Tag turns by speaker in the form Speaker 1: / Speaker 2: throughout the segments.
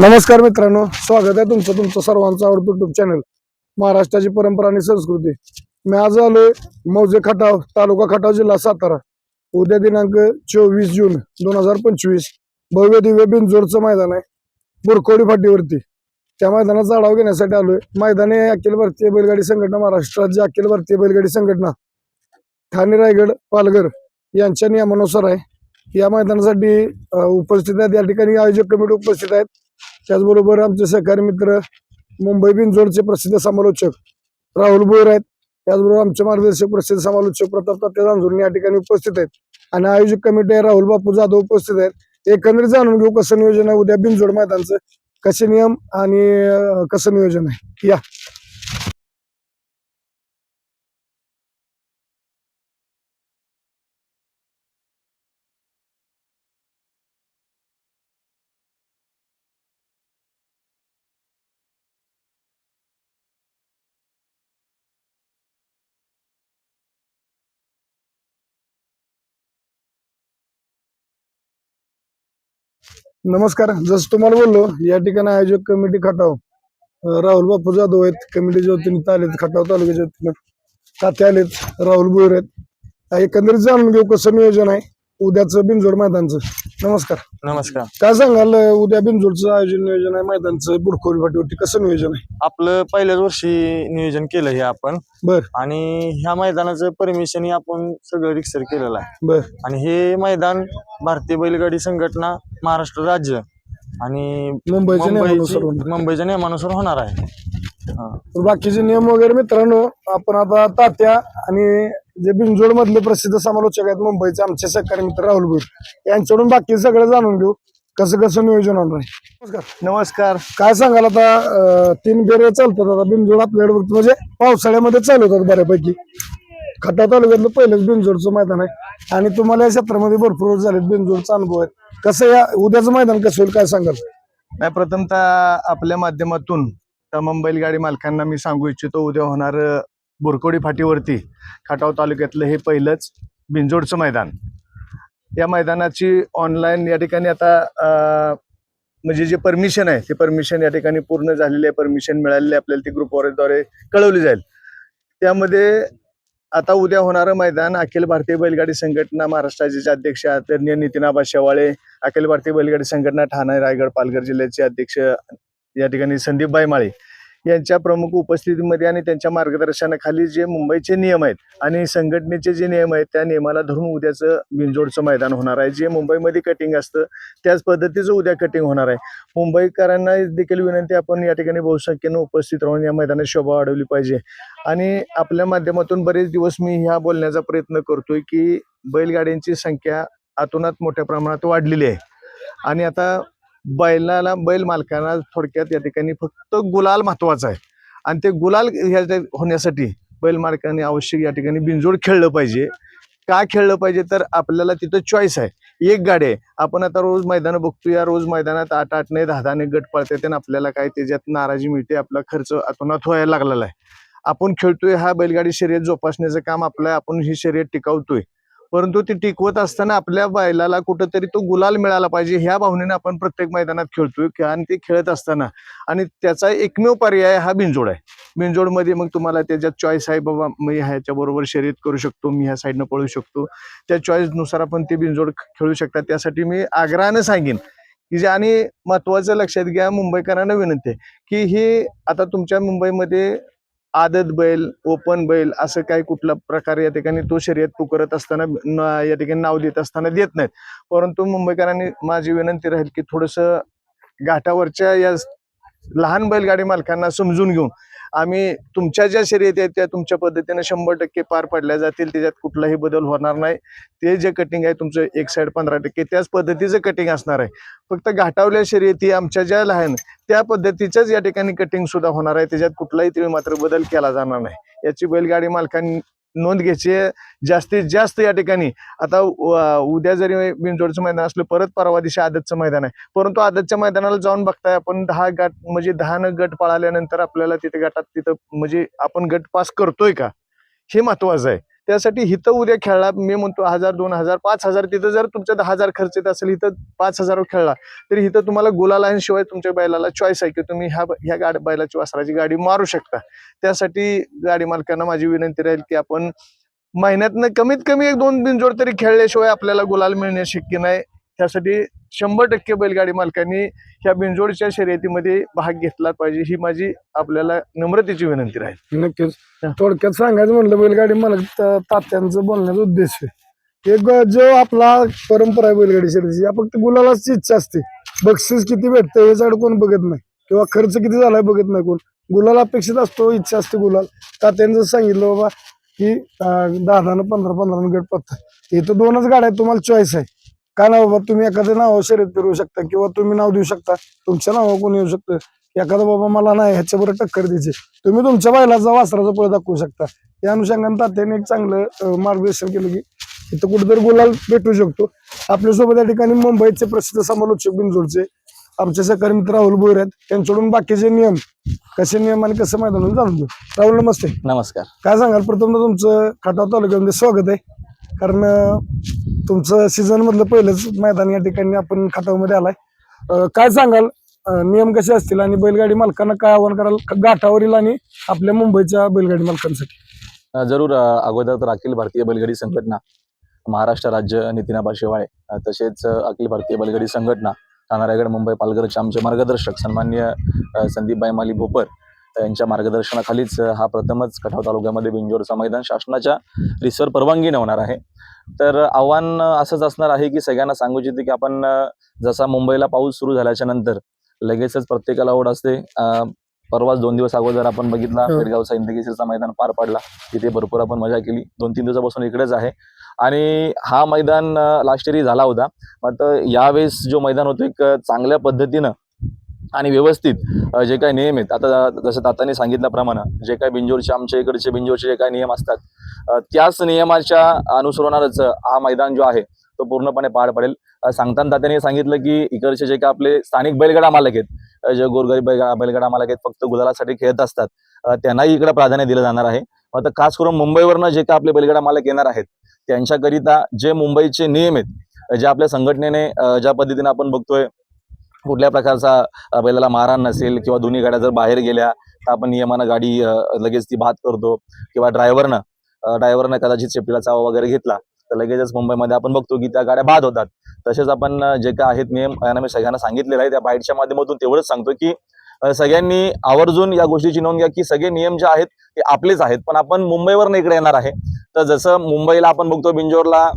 Speaker 1: नमस्कार मित्रांनो स्वागत आहे तुमचं तुमचं सर्वांचं आवडतं युट्यूब चॅनल महाराष्ट्राची परंपरा आणि संस्कृती. मी आज आलोय मौजे खटाव तालुका खटाव जिल्हा सातारा. उद्या दिनांक चोवीस जून दोन हजार पंचवीस भव्य दिव्य बिनजोडचं मैदान आहे बुरकोडी फाटीवरती. त्या मैदानाचा आढावा घेण्यासाठी आलोय. मैदान हे अखिल भारतीय बैलगाडी संघटना महाराष्ट्र राज्य अखिल भारतीय बैलगाडी संघटना ठाणे रायगड पालघर यांच्या नियमानुसार आहे. या मैदानासाठी उपस्थित आहेत. या ठिकाणी आयोजक कमिटी उपस्थित आहेत. त्याचबरोबर आमचे सहकारी मित्र मुंबई बिनजोडचे प्रसिद्ध समालोचक राहुल भोईर आहेत. त्याचबरोबर आमचे मार्गदर्शक प्रसिद्ध समालोचक प्रताप तात्या जांजुर्णी या ठिकाणी उपस्थित आहेत. आणि आयोजक कमिटी आहे राहुल बापू जाधव उपस्थित आहेत. एकंदरीत जाणून घेऊ कसं नियोजन आहे उद्या बिनजोड मैदानचं. कसे नियम आणि कसं नियोजन आहे? या. नमस्कार जसं तुम्हाला बोललो या ठिकाणी आयोजक कमिटी खटाव राहुल बापू जाधव आहेत. कमिटीच्या वतीने आलेत खटाव तालुक्याच्या वतीनं तात्या आलेत राहुल भोईर आहेत. एकंदरीत जाणून घेऊ कसं नियोजन आहे. उद्याचं बिंजोड मैदानचं. नमस्कार.
Speaker 2: नमस्कार.
Speaker 1: काय सांगाल उद्या बिनजोडचं आयोजन नियोजन आहे मैदानचं बुडखोरी फाटीवरती कसं नियोजन आहे?
Speaker 2: आपलं पहिल्याच वर्षी नियोजन केलं हे आपण.
Speaker 1: बर.
Speaker 2: आणि ह्या मैदानाचं परमिशन हे आपण सगळं रिक्सर केलेलं आहे.
Speaker 1: बर.
Speaker 2: आणि हे मैदान भारतीय बैलगाडी संघटना महाराष्ट्र राज्य आणि
Speaker 1: मुंबईच्या नियमानुसार
Speaker 2: मुंबईची-. मुंबईच्या नियमानुसार होणार आहे. हा.
Speaker 1: तर बाकीचे नियम वगैरे मित्रांनो आपण आता तात्या आणि जे बिनजोड मधले प्रसिद्ध समालोचक आहेत मुंबईचे आमचे सहकारी मित्र राहुल भोईर. यांच्याकडून बाकी सगळं जाणून घेऊ. कसं कसं नियोजन होणार आहे? नमस्कार.
Speaker 3: नमस्कार.
Speaker 1: काय सांगाल आता तीन फेरे चालतात आता. बिनजोड आपल्याकडे म्हणजे पावसाळ्यामध्ये चालवतात बऱ्यापैकी. खटा तालुक्यातलं पहिलंच बिनजोडचं मैदान आहे. आणि तुम्हाला या क्षेत्रामध्ये भरपूर वर्ष झालेत बिनजोडचा अनुभव आहे. कसं या उद्याचं मैदान कसं होईल काय सांगाल?
Speaker 3: नाही प्रथमतः आपल्या माध्यमातून तमाम बैलगाडी मालकांना मी सांगू इच्छितो उद्या होणार बुरकोडी फाटीवरती खाटाव तालुक्यातलं हे पहिलंच बिंजोडचं मैदान. या मैदानाची ऑनलाईन या ठिकाणी आता म्हणजे जे परमिशन आहे ते परमिशन या ठिकाणी पूर्ण झालेली आहे परमिशन मिळालेली आहे आपल्याला ती ग्रुपवरद्वारे कळवली जाईल. त्यामध्ये आता उद्या होणारं मैदान अखिल भारतीय बैलगाडी संघटना महाराष्ट्राचे अध्यक्ष आदरणीय नितीनाबा शेवाळे अखिल भारतीय बैलगाडी संघटना ठाणे रायगड पालघर जिल्ह्याचे अध्यक्ष या ठिकाणी संदीपबाई माळी. यांच्या प्रमुख उपस्थितीमध्ये आणि त्यांच्या मार्गदर्शनाखाली जे मुंबईचे नियम आहेत आणि संघटनेचे जे नियम आहेत त्या नियमाला धरून उद्याचं बिंजोडचं मैदान होणार आहे. जे मुंबईमध्ये कटिंग असतं त्याच पद्धतीचं उद्या कटिंग होणार आहे. मुंबईकरांना देखील विनंती आपण या ठिकाणी बहुसंख्येनं उपस्थित राहून या मैदानात शोभा वाढवली पाहिजे. आणि आपल्या माध्यमातून बरेच दिवस मी ह्या बोलण्याचा प्रयत्न करतोय की बैलगाड्यांची संख्या आतोनात मोठ्या प्रमाणात वाढलेली आहे. आणि आता बैलाला बैल मालकांना थोडक्यात या ठिकाणी फक्त गुलाल महत्त्वाचा आहे. आणि ते गुलाल ह्या होण्यासाठी बैल मालकांनी आवश्यक या ठिकाणी बिंजोड खेळलं पाहिजे. का खेळलं पाहिजे? तर आपल्याला तिथं चॉईस आहे. एक गाडी आहे. आपण आता रोज मैदानं बघतो या रोज मैदानात आठ आठ नाही दहा दहाने गट पळते आणि आपल्याला काय त्याच्यात नाराजी मिळते आपला खर्च अतोनात व्हायला लागलेला आहे. आपण खेळतोय हा बैलगाडी शर्यत जोपासण्याचं काम आपलं आहे. आपण ही शर्यत टिकवतोय. परंतु ती टिकवत असताना आपल्या बैलाला कुठंतरी तो गुलाल मिळाला पाहिजे ह्या भावनेने आपण प्रत्येक मैदानात खेळतोय. आणि ते खेळत असताना. आणि त्याचा एकमेव पर्याय हा बिंजोड आहे. बिंजोडमध्ये मग तुम्हाला त्याच्यात चॉईस आहे बाबा मी ह्याच्याबरोबर शर्यत करू शकतो मी ह्या साईडनं पळू शकतो. त्या चॉईसनुसार आपण ते बिंजोड खेळू शकता. त्यासाठी मी आग्रहानं सांगेन की जे आणि महत्वाचं लक्षात घ्या मुंबईकरांना विनंती आहे की हे आता तुमच्या मुंबईमध्ये आदत बैल ओपन बैल असं काही कुठला प्रकार या ठिकाणी तो शर्यत तू करत असताना या ठिकाणी नाव देत असताना देत नाहीत. परंतु मुंबईकरांनी माझी विनंती राहील की थोडस घाटावरच्या या लहान बैलगाडी मालकांना समजून घेऊन आम्ही तुमच्या ज्या शर्यती आहेत त्या तुमच्या पद्धतीने शंभर टक्के पार पडल्या जातील. त्याच्यात कुठलाही बदल होणार नाही. ते जे कटिंग आहे तुमचं एक साईड पंधरा टक्के त्याच पद्धतीचं कटिंग असणार आहे. फक्त घाटावल्या शर्यती आमच्या ज्या लहान त्या पद्धतीच्याच या ठिकाणी कटिंग सुद्धा होणार आहे. त्याच्यात कुठलाही तुम्ही मात्र बदल केला जाणार नाही. याची बैलगाडी मालकांनी नोंद घ्यायची आहे. जास्तीत जास्त या ठिकाणी आता उद्या जरी बिनजोडचं मैदान असलं परत परवा दिवशी आदतचं मैदान आहे. परंतु आदतच्या मैदानाला जाऊन बघताय आपण दहा गट म्हणजे दहा न गट पळाल्यानंतर आपल्याला तिथे गटात तिथं म्हणजे आपण गट पास करतोय का? हे महत्वाचं आहे. त्यासाठी हिथं उद्या खेळला मी म्हणतो हजार दोन हजार पाच हजार. तिथं जर तुमच्या दहा हजार खर्च येत असेल इथं पाच हजार खेळला तरी इथं तुम्हाला गुलाला शिवाय तुमच्या बैलाला चॉईस आहे की तुम्ही ह्या ह्या गाड बैलाची वासराची गाडी मारू शकता. त्यासाठी गाडी मालकांना माझी विनंती राहील की आपण महिन्यातनं कमीत कमी एक दोन बिनजोड तरी खेळल्याशिवाय आपल्याला गुलाल मिळणे शक्य नाही. त्यासाठी शंभर टक्के बैलगाडी मालकांनी ह्या बिनजोडच्या शर्यतीमध्ये भाग घेतला पाहिजे ही माझी आपल्याला नम्रतेची विनंती राहील.
Speaker 1: नक्कीच.
Speaker 3: हा.
Speaker 1: थोडक्यात सांगायचं म्हणलं बैलगाडी मला त- तात्यांचं बोलण्याचा उद्देश आहे. एक जो आपला परंपरा आहे बैलगाडी शर्यतीची या फक्त गुलालाची इच्छा असते. बक्षीस किती भेटतं याच्याकडे कोण बघत नाही. किंवा खर्च किती झालाय बघत नाही कोण. गुलाल अपेक्षित असतो इच्छा असते गुलाल. तात्यानं जसं सांगितलं बाबा की दहा दहा पंधरा पंधरा गट पत्ता इथं दोनच गाड्या तुम्हाला चॉईस आहे. का ना बाबा तुम्ही एखाद्या नावावर शर्यत फिरवू शकता किंवा तुम्ही नाव देऊ शकता. तुमच्या नावावर कोणी येऊ शकतं. एखादा बाबा मला नाही ह्याच्याबरोबर टक्कर द्यायची. तुम्ही तुमच्या बैलाचा वासराचा पळ दाखवू शकता. या अनुषंगाने तात्याने एक चांगलं मार्गदर्शन केलं की इथं कुठेतरी गुलाल भेटू शकतो. आपल्यासोबत या ठिकाणी मुंबईचे प्रसिद्ध समालोचक बिनजोडचे आमचे सहकारी मित्र राहुल बोर आहेत. त्यांच्याकडून बाकीचे नियम कसे नियम आणि कसं मैदान जाणून घेऊ. राहुल नमस्ते.
Speaker 2: नमस्कार.
Speaker 1: काय सांगाल? प्रथम तुमचं खटाव तालुक्यामध्ये स्वागत आहे. कारण तुमचं सीझन मधलं पहिलंच मैदान या ठिकाणी आपण खातामध्ये आलाय. काय सांगाल? नियम कसे असतील आणि बैलगाडी मालकांना काय आव्हान कराल? गाठावरील आणि आपल्या मुंबईच्या बैलगाडी मालकांसाठी?
Speaker 4: जरूर अगोदर तर अखिल भारतीय बैलगाडी संघटना महाराष्ट्र राज्य नितीनाबा शेवाळे तसेच अखिल भारतीय बैलगाडी संघटना रायगड मुंबई पालघरचे आमचे मार्गदर्शक सन्मान्य संदीपबाई माली भोपर यांच्या मार्गदर्शनाखालीच हा प्रथमच खटाव तालुक्यामध्ये बिंजोरचा मैदान शासनाच्या रिसर परवानगीने होणार आहे. तर आव्हान असंच असणार आहे की सगळ्यांना सांगू इच्छिते की आपण जसा मुंबईला पाऊस सुरू झाल्याच्यानंतर लगेचच प्रत्येकाला ओढ असते. परवाच दोन दिवस अगोदर आपण बघितला
Speaker 1: हो.
Speaker 4: पेडगावचा इंदकेसरीचा मैदान पार पडला. तिथे भरपूर आपण मजा केली. दोन तीन दिवसापासून इकडेच आहे. आणि हा मैदान लास्ट इयरही झाला होता. मात्र यावेळेस जो मैदान होतो एक चांगल्या पद्धतीनं आणि व्यवस्थित जे काही नियम आहेत. आता जसं ताताने सांगितल्याप्रमाणे जे काही बिंजोरचे आमच्या इकडचे बिंजोरचे जे काही नियम असतात त्याच नियमाच्या अनुसरणारच हा मैदान जो आहे तो पूर्णपणे पार पडेल. सांगताना तात्याने सांगितलं की इकडचे जे काही आपले स्थानिक बैलगाडा मालक आहेत जे गोरगरीब बैलगाडा बैलगडा मालक आहेत फक्त गुलालासाठी खेळत असतात त्यांनाही इकडे प्राधान्य दिलं जाणार आहे. आता खास करून मुंबईवरनं जे काही आपले बैलगाडा मालक येणार आहेत त्यांच्याकरिता जे मुंबईचे नियम आहेत जे आपल्या संघटनेने ज्या पद्धतीने आपण बघतोय कुठल्या प्रकारचा बैलाला मारहाण नसेल किंवा दोन्ही गाड्या जर बाहेर गेल्या तर आपण नियमानं गाडी लगेच ती भात करतो किंवा ड्रायव्हरनं ड्रायव्हरनं कदाचित सेफ्टीला चावा वगैरे घेतला तर लगेचच मुंबईमध्ये आपण बघतो की त्या गाड्या बाद होतात. तसेच आपण जे काय आहेत नियम यांना मी सगळ्यांना सांगितलेलं आहे त्या बाईटच्या माध्यमातून तेवढंच सांगतो की सगळ्यांनी आवर्जून या गोष्टीची नोंद घ्या की सगळे नियम जे आहेत ते आपलेच आहेत. पण आपण मुंबईवर इकडे येणार आहे. तर जसं मुंबईला आपण बघतो बिंजोरला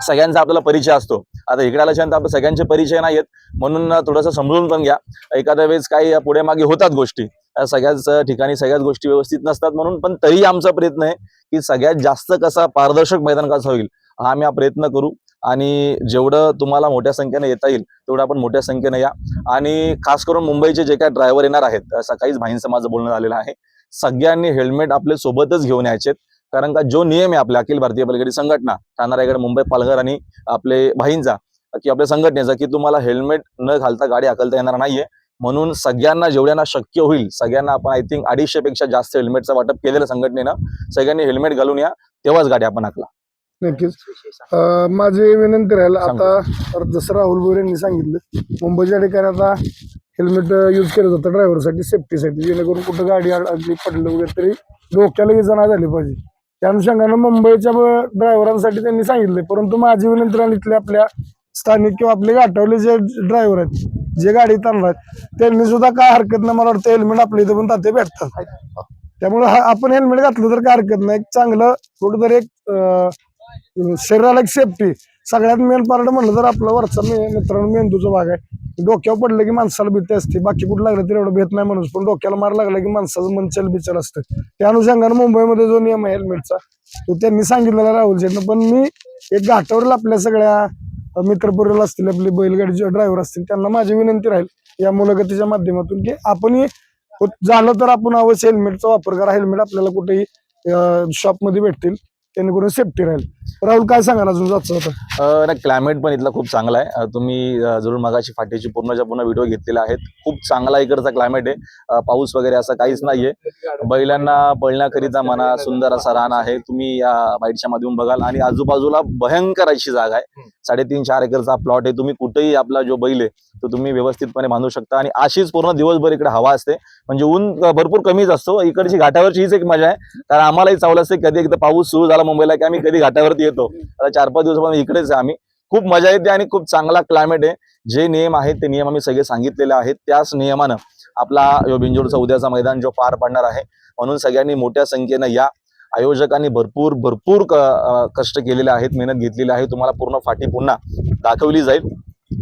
Speaker 4: सगळ्यांचा आपल्याला परिचय असतो. आता इकडे आल्याच्यानंतर आपल्या सगळ्यांचे परिचय नाही आहेत म्हणून थोडंसं समजून पण घ्या. एखाद्या वेळेस काही पुढे मागे होतात गोष्टी. सगळ्याच ठिकाणी सगळ्याच गोष्टी व्यवस्थित नसतात म्हणून पण तरी आमचा प्रयत्न आहे की सगळ्यात जास्त कसा पारदर्शक मैदान कसं होईल हा आम्ही हा प्रयत्न करू. आणि जेवढं तुम्हाला मोठ्या संख्येने येता येईल तेवढं आपण मोठ्या संख्येने या. आणि खास करून मुंबईचे जे काही ड्रायव्हर येणार आहेत सकाळीच भाईंचं माझं बोलणं झालेलं आहे. सगळ्यांनी हेल्मेट आपले सोबतच घेऊन यायचे कारण का जो नियम आहे आपल्या अखिल भारतीय बैलगाडी संघटना ठाणा रायगड मुंबई पालघर आणि आपले भाईंचा की आपल्या संघटनेचा की तुम्हाला हेल्मेट न घालता गाडी हाकलता येणार नाहीये. म्हणून सगळ्यांना जेवढ्यांना शक्य होईल सगळ्यांना आपण आय थिंक अडीचशे पेक्षा जास्त हेल्मेटचं वाटप केलेलं संघटनेनं सगळ्यांनी हेल्मेट घालून या तेव्हाच गाडी आपण हाकला.
Speaker 1: नक्कीच. माझी विनंती राहील आता जसं राहुल बोर यांनी सांगितलं मुंबईच्या ठिकाणी आता हेल्मेट यूज केलं जातं ड्रायव्हरसाठी सेफ्टीसाठी जेणेकरून कुठं गाडी अड- अगदी पडलं वगैरे तरी डोक्याला इजा नाही झाली पाहिजे. त्या अनुषंगानं मुंबईच्या ड्रायव्हरांसाठी त्यांनी सांगितलंय. परंतु माझी विनंती इथल्या आपल्या स्थानिक किंवा आपले गाठवले जे ड्रायव्हर आहेत जे गाडी चालणार त्यांनी सुद्धा काय हरकत नाही मला वाटतं हेल्मेट आपल्या इथे पण ताते भेटतात. त्यामुळे हा आपण हेल्मेट घातलं तर काय हरकत नाही. एक चांगलं कुठंतरी एक शरीराला एक सेफ्टी सगळ्यात मेन पार्ट म्हणलं तर आपलं वरचा मित्रांनो मेंदूचा भाग आहे. डोक्यावर पडलं की माणसाला भीती असते. बाकी कुठं लागलं तरी एवढं भेट नाही म्हणून पण डोक्याला मार लागला की माणसाचं मन चल बिचल असतं. त्या अनुषंगानं मुंबईमध्ये जो नियम आहे हेल्मेटचा तो त्यांनी सांगितलेला राहुल शेटनं पण मी एक घाटावरील आपल्या सगळ्या मित्रपुरीला असतील आपले बैलगाडीचे ड्रायव्हर असतील त्यांना माझी विनंती राहील या मुलाखतीच्या माध्यमातून की आपणही होत- झालं तर आपण अवश्य हेल्मेटचा वापर करा. हेल्मेट आपल्याला कुठेही शॉपमध्ये भेटतील. जेणेकरून सेफ्टी राहील. राहुल काय सांगाल अजून जायचं होतं
Speaker 4: नाही क्लायमेट पण इथला खूप चांगला आहे. अ, तुम्ही अ, जरूर मगाशी फाटीची पूर्णच्या पूर्ण व्हिडिओ घेतलेले आहेत. खूप चांगला इकडचा क्लायमेट आहे. अ, पाऊस वगैरे असं काहीच नाहीये. बैलांना पळण्याकरिता म्हणा सुंदर असा रान आहे. तुम्ही या बाईटच्या माध्यम बघाल. आणि आजूबाजूला भयंकर अशी जागा आहे. साडेतीन चार एकरचा प्लॉट आहे. तुम्ही कुठेही आपला जो बैल आहे तो तुम्ही व्यवस्थितपणे बांधू शकता. आणि अशीच पूर्ण दिवसभर इकडे हवा असते. म्हणजे ऊन अ, भरपूर कमीच असतो. इकडची घाटावरची हीच एक मजा आहे. कारण आम्हालाही चावलं असते कधी एकदा पाऊस सुरू झाला मुंबईला की आम्ही कधी घाटावरती येतो. आता चार पाच दिवसापासून इकडेच आहे आम्ही. खूप मजा येते आणि खूप चांगला क्लायमेट आहे. जे नियम आहेत ते नियम आम्ही सगळे सांगितलेले आहेत. त्याच नियमानं आपला बिंजोडचा उद्याचा मैदान जो पार पडणार आहे म्हणून सगळ्यांनी मोठ्या संख्येनं या आयोजकांनी भरपूर भरपूर कष्ट केलेले आहेत मेहनत घेतलेली आहे. तुम्हाला पूर्ण फाटी पुन्हा दाखवली जाईल.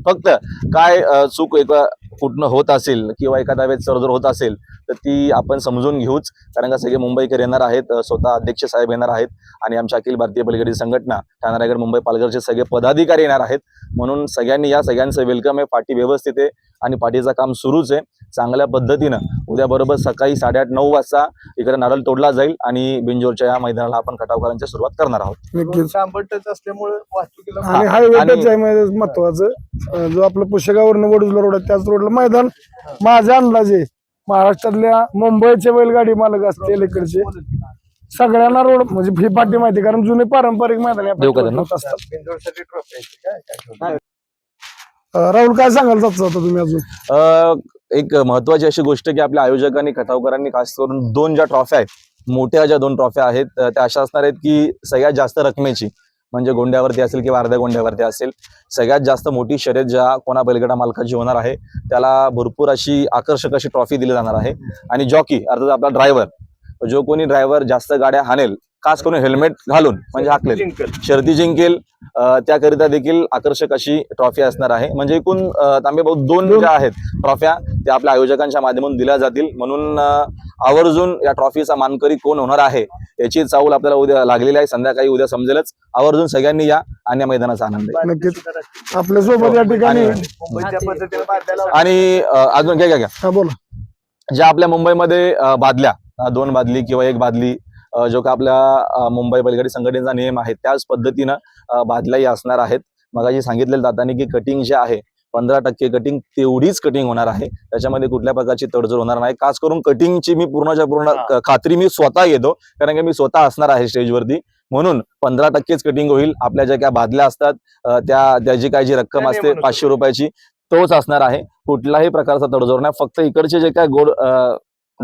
Speaker 4: फक्त काय चूक एक कुठनं होत असेल किंवा एखाद्या वेळेस चरजर होत असेल तर ती आपण समजून घेऊच. कारण का सगळे मुंबईकर येणार आहेत स्वतः अध्यक्ष साहेब येणार आहेत आणि आमच्या अखिल भारतीय बैलगाडी संघटना ठाणे रायगड मुंबई पालघरचे सगळे पदाधिकारी येणार आहेत. म्हणून सगळ्यांनी या सगळ्यांचं वेलकम आहे. पाठी व्यवस्थित आहे आणि पाठीचं काम सुरूच आहे. चांगल्या पद्धतीनं उद्या बरोबर सकाळी साडेआठ नऊ वाजता इकडे नारळ तोडला जाईल आणि बिंजोरच्या या मैदानाला आपण खटावकरांची सुरुवात करणार आहोत.
Speaker 3: असल्यामुळे
Speaker 1: आणि
Speaker 4: हा,
Speaker 1: आहे म्हणजे महत्वाचं. जो आपलं पुशेगावरनं वडूजला रोड आहे त्याच रोडला मैदान. माझ्या अंदाजे महाराष्ट्रातल्या मुंबईचे बैलगाडी मालक असतील इकडचे सगळ्यांना रोड म्हणजे ही पाठी माहिती कारण जुने पारंपरिक मैदान? असतात.
Speaker 3: आहे
Speaker 1: राहुल काय सांगाल जात होता तुम्ही अजून?
Speaker 4: एक महत्वाची अशी गोष्ट की आपल्या आयोजकांनी खटावकरांनी खास करून दोन ज्या ट्रॉफ्या आहेत मोठ्या ज्या दोन ट्रॉफ्या आहेत त्या अशा असणार आहेत की सगळ्यात जास्त रकमेची म्हणजे गोंड्यावरती असेल किंवा अर्ध्या गोंड्यावरती असेल सगळ्यात जास्त मोठी शर्यत ज्या कोणा बैलगाडा मालकाची होणार आहे त्याला भरपूर अशी आकर्षक अशी ट्रॉफी दिली जाणार आहे. आणि जॉकी अर्थात आपला ड्रायव्हर जो कोणी ड्रायव्हर जास्त गाड्या हाणेल खास करून हेल्मेट घालून म्हणजे
Speaker 3: जिंकल.
Speaker 4: शर्दी जिंकेल त्याकरिता देखील आकर्षक अशी ट्रॉफी असणार आहे. म्हणजे एकूण तांबे भाऊ दोन. ज्या आहेत ट्रॉफ्या त्या आपल्या आयोजकांच्या माध्यमातून दिल्या जातील. म्हणून आवर्जून या ट्रॉफीचा मानकरी कोण होणार आहे याची चाऊल आपल्याला उद्या लागलेली आहे. संध्याकाळी उद्या समजेलच. आवर्जून सगळ्यांनी या आणि या मैदानाचा आनंद आहे
Speaker 1: नक्कीच. आपल्यासोबत या ठिकाणी
Speaker 4: आणि- अजून घ्या घ्या
Speaker 1: बोला.
Speaker 4: ज्या आपल्या मुंबईमध्ये बादल्या दोन बादली किंवा एक बादली जो का आपल्या मुंबई बैलगाडी संघटनेचा नियम आहे त्याच पद्धतीनं बादल्याही असणार आहेत. मगाशी सांगितलेलं जाताना की कटिंग जे आहे पंधरा टक्के कटिंग तेवढीच कटिंग होणार आहे. त्याच्यामध्ये कुठल्या प्रकारची तडजोड होणार नाही. खास करून कटिंगची मी पूर्णच्या पूर्ण खात्री मी स्वतः घेतो. कारण की मी स्वतः असणार आहे स्टेजवरती म्हणून पंधरा टक्केच कटिंग होईल. आपल्या ज्या काय बादल्या असतात त्या त्याची काय जी रक्कम असते. पाचशे रुपयाची तोच असणार आहे. कुठलाही प्रकारचा तडजोड नाही. फक्त इकडचे जे काय गोड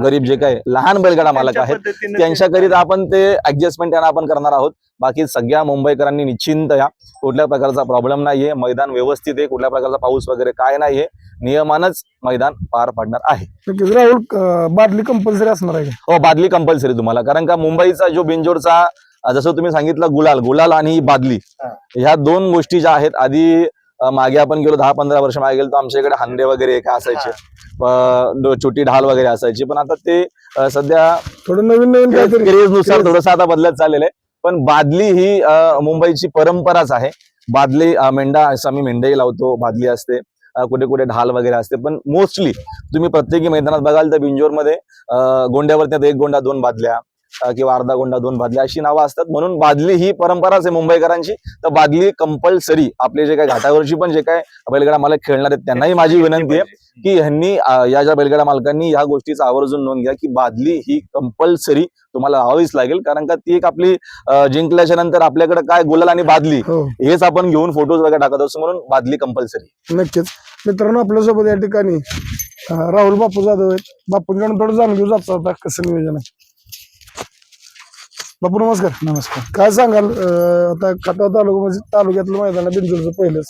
Speaker 4: गरीब जे काय लहान बैलगाडा मालक आहेत त्यांच्याकरिता आपण ते ऍडजस्टमेंट त्यांना आपण करणार आहोत. बाकी सगळ्या मुंबईकरांनी निश्चिंत या. कुठल्या प्रकारचा प्रॉब्लेम नाहीये. मैदान व्यवस्थित आहे. कुठल्या प्रकारचा पाऊस वगैरे काय नाहीये. नियमानच मैदान पार पडणार आहे.
Speaker 1: राहुल बादली कंपल्सरी असणार आहे का?
Speaker 4: हो बादली कंपल्सरी तुम्हाला. कारण का मुंबईचा जो बिंजोरचा अ, जसं तुम्ही सांगितलं गुलाल गुलाल आणि ही. बादली. ह्या दोन गोष्टी ज्या आहेत आधी मागे आपण गेलो दहा पंधरा वर्ष मागे गेलो तर आमच्या इकडे हांडे वगैरे काय असायचे. छोटी ढाल वगैरे असायची. पण आता ते सध्या
Speaker 1: थोडं नवीन नवीन क्रेज.
Speaker 4: थोडंसं आता बदलत चाललेलं आहे. पण बादली ही मुंबईची परंपराच आहे. बादली मेंढा असं आम्ही मेंढाही लावतो बादली असते. कुठे कुठे ढाल वगैरे असते. पण मोस्टली तुम्ही प्रत्येकी मैदानात बघाल तर बिंजोरमध्ये गोंड्यावरती एक गोंडा दोन बादल्या. किंवा अर्धा गोंडा दोन बादल्या अशी नावं असतात. म्हणून बादली ही परंपराच आहे मुंबईकरांची. तर बादली कंपल्सरी आपले जे काही घाटावरची पण जे काय बैलगाडा मालक खेळणार आहेत त्यांनाही माझी विनंती आहे की ह्यांनी या ज्या बैलगाडा मालकांनी ह्या गोष्टीचा आवर्जून नोंद घ्या की बादली ही कंपल्सरी तुम्हाला लावावीच लागेल. कारण का ती एक आपली जिंकल्याच्या नंतर आपल्याकडे काय गुलाल आणि बादली
Speaker 1: हो.
Speaker 4: हेच आपण घेऊन फोटोज वगैरे टाकत असतो म्हणून बादली कंपल्सरी.
Speaker 1: नक्कीच. मित्रांनो आपल्यासोबत या ठिकाणी राहुल बापू जाधव आहेत. बापूंकडून थोडं जाणून घेऊ जातो आता कसं नियोजन आहे. बापू नमस्कार. नमस्कार. काय सांगाल अं, आता खटाव तालुका म्हणजे तालुक्यातलं मैदान आहे बिंजोरचं पहिलंच.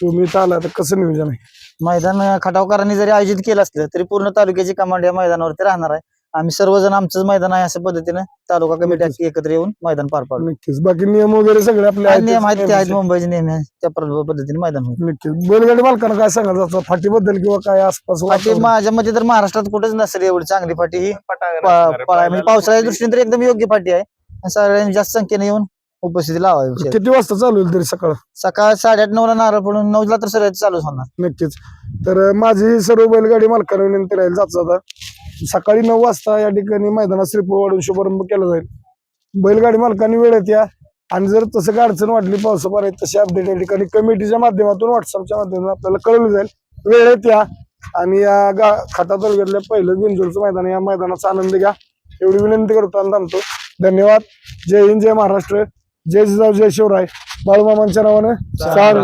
Speaker 1: तुम्ही आला आता कसं नियोजन आहे?
Speaker 5: मैदान खटावकरांनी जरी आयोजित केलं असलं तरी पूर्ण तालुक्याची कमांड या मैदानावरती राहणार आहे. आम्ही सर्वजण आमचंच मैदान आहे अशा पद्धतीने तालुका कमिटी. एकत्र येऊन मैदान पार पाडू
Speaker 1: नक्कीच. बाकी नियम वगैरे सगळे आपले.
Speaker 5: नियम आहेत ते आहेत. मुंबईचे नियम आहेत. त्या प्र- पद्धतीने मैदान होईल.
Speaker 1: नक्कीच. बैलगाडी मालकांना काय सांगाल जातं फाटीबद्दल किंवा काय आसपास
Speaker 5: फाटी
Speaker 1: वातावरण?
Speaker 5: माझ्या मते तर महाराष्ट्रात कुठेच नसेल एवढी चांगली फाटी. ही पा-. पळा- म्हणजे पावसाळ्याच्या दृष्टीने तर एकदम योग्य फाटी आहे. आणि सगळ्यांनी जास्त संख्येने येऊन उपस्थिती लावावी.
Speaker 1: किती वाजता चालू होईल तरी सकाळ?
Speaker 5: सकाळ साडेआठ नऊ ला नारळ पडून नऊला तर सगळ्यात चालूच होणार.
Speaker 1: नक्कीच. तर अं, माझी सर्व बैलगाडी मालकांना विनंती राहील जात आता सकाळी नऊ वाजता या ठिकाणी मैदानात श्रीपूर वाढून शुभारंभ केला जाईल. बैलगाडी मालकांनी वेळेत या. आणि जर तसं काय अडचण वाटली पावसापाण्यात तशी अपडेट या ठिकाणी कमिटीच्या माध्यमातून व्हॉट्सअपच्या माध्यमातून आपल्याला कळवलं जाईल. वेळेत या. आणि या गा खटा तालुक्यातल्या पहिलं बिंजोरचं मैदान. या मैदानाचा आनंद घ्या. एवढी विनंती करतो आणि थांबतो. धन्यवाद. जय हिंद जय महाराष्ट्र. जय जिजाऊ जय शिवराय. बाळूमामांच्या नावानं चाल